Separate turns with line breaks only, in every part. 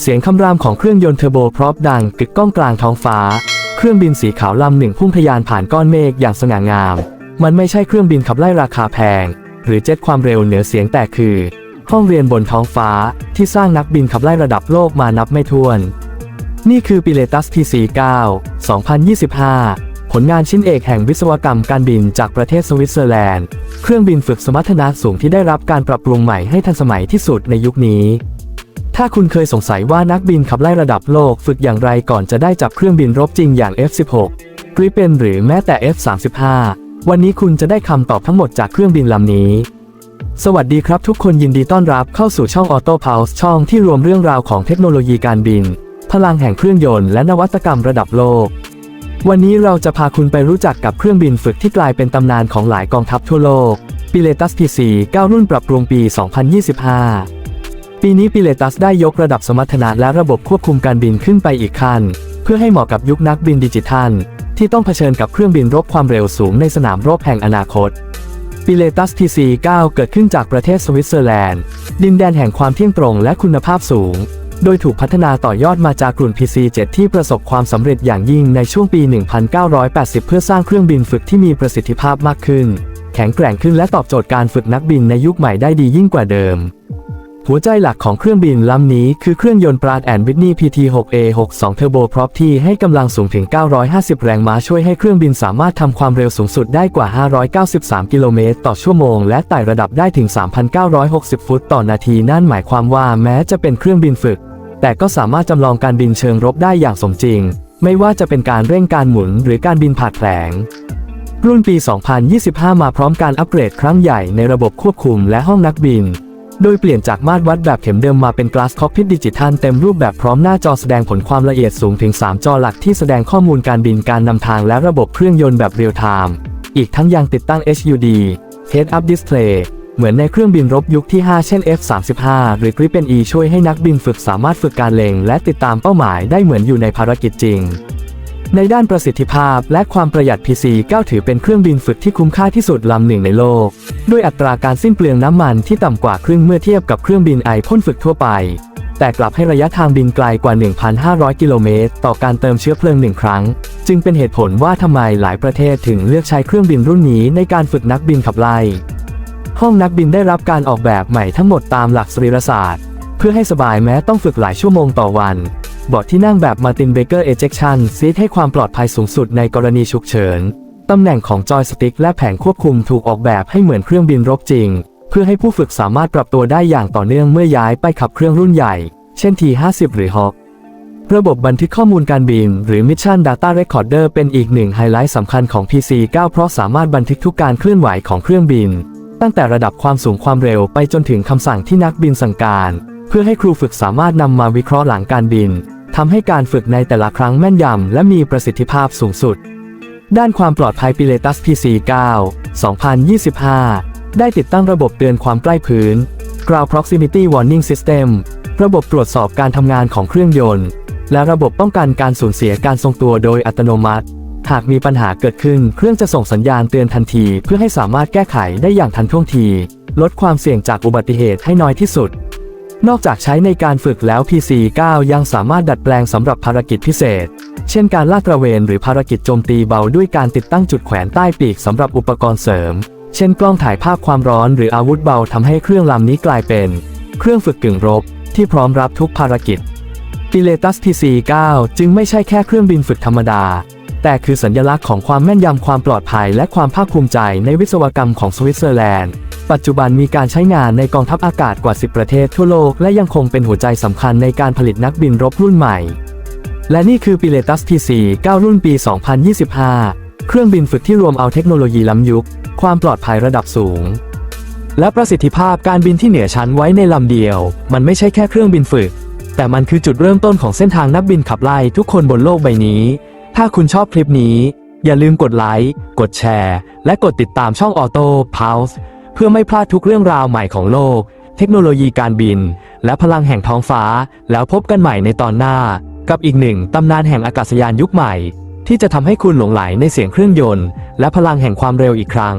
เสียงคำรามของเครื่องยนต์เทอร์โบพร็อปดังกึกก้องกลางท้องฟ้า เครื่องบินสีขาวลำหนึ่งพุ่งทะยานผ่านก้อนเมฆอย่างสง่างาม มันไม่ใช่เครื่องบินขับไล่ราคาแพง หรือเจ็ตความเร็วเหนือเสียงแต่คือ ห้องเรียนบนท้องฟ้าที่สร้างนักบินขับไล่ระดับโลกมานับไม่ถ้วน นี่คือ Pilatus PC-9 2025 ผลงานชิ้นเอกแห่งวิศวกรรมการบินจากประเทศสวิตเซอร์แลนด์ เครื่องบินฝึกสมรรถนะสูงที่ได้รับการปรับปรุงใหม่ให้ทันสมัยที่สุดในยุคนี้ ถ้าคุณเคยสงสัยว่านักบินขับไล่ระดับโลกฝึกอย่างไรก่อนจะได้จับเครื่องบินรบจริงอย่าง F-16 Gripen หรือแม้แต่ F-35 วันนี้คุณจะได้คำตอบทั้งหมดจากเครื่องบินลำนี้ สวัสดีครับทุกคนยินดีต้อนรับเข้าสู่ช่อง Auto Pulse ช่องที่รวมเรื่องราวของเทคโนโลยีการบิน พลังแห่งเครื่องยนต์และนวัตกรรมระดับโลก วันนี้เราจะพาคุณไปรู้จักกับเครื่องบินฝึกที่กลายเป็นตำนานของหลายกองทัพทั่วโลก Pilatus PC 9 รุ่นปรับปรุงปี 2025 ปีนี้ Pilatus ได้ยกระดับสมรรถนะและระบบควบคุมการบินขึ้นไปอีกขั้น เพื่อให้เหมาะกับยุคนักบินดิจิทัล ที่ต้องเผชิญกับเครื่องบินรบความเร็วสูงในสนามรบแห่งอนาคตปิเลตัส PC-9 เกิดขึ้นจากประเทศสวิตเซอร์แลนด์ ดินแดนแห่งความเที่ยงตรงและคุณภาพสูง โดยถูกพัฒนาต่อยอดมาจากกลุ่น PC-7 ที่ประสบความสำเร็จอย่างยิ่งในช่วงปี 1980 เพื่อสร้างเครื่องบินฝึกที่มีประสิทธิภาพมากขึ้น แข็งแกร่งขึ้นและตอบโจทย์การฝึกนักบินในยุคใหม่ได้ดียิ่งกว่าเดิม หัวใจหลักของเครื่องบินลำนี้คือเครื่องยนต์ปราดแอนวิทนี PT6A62 Turbo Prop ที่ให้กำลังสูงถึง 950 แรงม้าช่วยให้เครื่องบินสามารถทำความเร็วสูงสุดได้กว่า 593 กิโลเมตรต่อชั่วโมง และไต่ระดับได้ถึง 3,960 ฟุตต่อนาทีนั่นหมายความว่าแม้จะเป็นเครื่องบินฝึก แต่ก็สามารถจำลองการบินเชิงรบได้อย่างสมจริง ไม่ว่าจะเป็นการเร่งการหมุนหรือการบินผ่าแผลงรุ่นปี 2025 มาพร้อมการอัปเกรดครั้งใหญ่ในระบบควบคุมและห้องนักบิน โดยเปลี่ยนจากมาตรวัดแบบเข็มเดิมมาเป็น Glass Cockpit ดิจิทัลเต็มรูปแบบพร้อมหน้าจอแสดงผลความละเอียดสูงถึง 3 จอหลักที่แสดงข้อมูลการบินการนำทางและระบบเครื่องยนต์แบบเรียลไทม์อีกทั้งยังติดตั้ง HUD Head Up Display เหมือนในเครื่องบินรบยุคที่ 5 เช่น F-35 หรือ Gripen E ช่วยให้นักบินฝึกสามารถฝึกการเล็ง และติดตามเป้าหมายได้เหมือนอยู่ในภารกิจจริง ในด้านประสิทธิภาพและความประหยัด PC-9 ถือเป็นเครื่องบินฝึกที่คุ้มค่าที่สุดลำหนึ่งในโลก ด้วยอัตราการสิ้นเปลืองน้ำมันที่ต่ำกว่าครึ่งเมื่อเทียบกับเครื่องบินไอพ่นฝึกทั่วไป แต่กลับให้ระยะทางบินไกลกว่า 1,500 กิโลเมตรต่อการเติมเชื้อเพลิงหนึ่งครั้ง จึงเป็นเหตุผลว่าทำไมหลายประเทศถึงเลือกใช้เครื่องบินรุ่นนี้ในการฝึกนักบินขับไล่ ห้องนักบินได้รับการออกแบบใหม่ทั้งหมดตามหลักสรีรศาสตร์ เพื่อให้สบายแม้ต้องฝึกหลายชั่วโมงต่อวัน เบาะที่นั่งแบบ Martin Baker Ejection Seat ให้ความปลอดภัยสูงสุดในกรณีฉุกเฉิน ตำแหน่งของจอยสติ๊กและแผงควบคุมถูกออกแบบให้เหมือนเครื่องบินรบจริง เพื่อให้ผู้ฝึกสามารถปรับตัวได้อย่างต่อเนื่องเมื่อย้ายไปขับเครื่องรุ่นใหญ่ เช่น T50 หรือ Hawk ระบบบันทึกข้อมูลการบิน หรือ Mission Data Recorder เป็นอีกหนึ่งไฮไลท์สำคัญของ PC-9 เพราะสามารถบันทึกทุกการเคลื่อนไหวของเครื่องบิน ตั้งแต่ระดับความสูงความเร็วไปจนถึงคำสั่งที่นักบินสั่งการ เพื่อให้ครูฝึกสามารถนำมาวิเคราะห์หลังการบิน ทำให้การฝึกในแต่ละครั้งแม่นยำและมีประสิทธิภาพสูงสุด ด้านความปลอดภัย Pilatus PC-9 2025 ได้ติดตั้งระบบเตือนความใกล้พื้น Ground Proximity Warning System ระบบตรวจสอบการทำงานของเครื่องยนต์ และระบบป้องกันการสูญเสียการทรงตัวโดยอัตโนมัติ หากมีปัญหาเกิดขึ้นเครื่องจะส่งสัญญาณเตือนทันที เพื่อให้สามารถแก้ไขได้อย่างทันท่วงที ลดความเสี่ยงจากอุบัติเหตุให้น้อยที่สุด นอกจากใช้ในการฝึกแล้ว PC-9 ยังสามารถดัดแปลงสำหรับภารกิจพิเศษ เช่นการลาดตระเวนหรือภารกิจโจมตีเบาด้วยการติดตั้งจุดแขวนใต้ปีกสำหรับอุปกรณ์เสริม เช่นกล้องถ่ายภาพความร้อนหรืออาวุธเบาทำให้เครื่องลำนี้กลายเป็น เครื่องฝึกกึ่งรบ ที่พร้อมรับทุกภารกิจ Pilatus PC-9 จึงไม่ใช่แค่เครื่องบินฝึกธรรมดา แต่คือสัญลักษณ์ของความแม่นยำความปลอดภัยและความภาคภูมิใจในวิศวกรรมของสวิตเซอร์แลนด์ ปัจจุบันมีการใช้งานในกองทัพอากาศกว่า 10 ประเทศทั่วโลก และยังคงเป็นหัวใจสำคัญในการผลิตนักบินรบรุ่นใหม่ และนี่คือ Pilatus PC-9 รุ่นปี 2025 เครื่องบินฝึกที่รวมเอาเทคโนโลยีล้ำยุค ความปลอดภัยระดับสูง และประสิทธิภาพการบินที่เหนือชั้นไว้ในลำเดียว มันไม่ใช่แค่เครื่องบินฝึก แต่มันคือจุดเริ่มต้นของเส้นทางนักบินขับไล่ทุกคนบนโลกใบนี้ ถ้าคุณชอบคลิปนี้ อย่าลืมกดไลค์กดแชร์ และกดติดตามช่อง Auto Pulse เพื่อไม่พลาดทุกเรื่องราวใหม่ของโลก เทคโนโลยีการบิน และพลังแห่งท้องฟ้า แล้วพบกันใหม่ในตอนหน้า กับอีกหนึ่งตำนานแห่งอากาศยานยุคใหม่ ที่จะทำให้คุณหลงไหลในเสียงเครื่องยนต์ และพลังแห่งความเร็วอีกครั้ง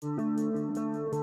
Música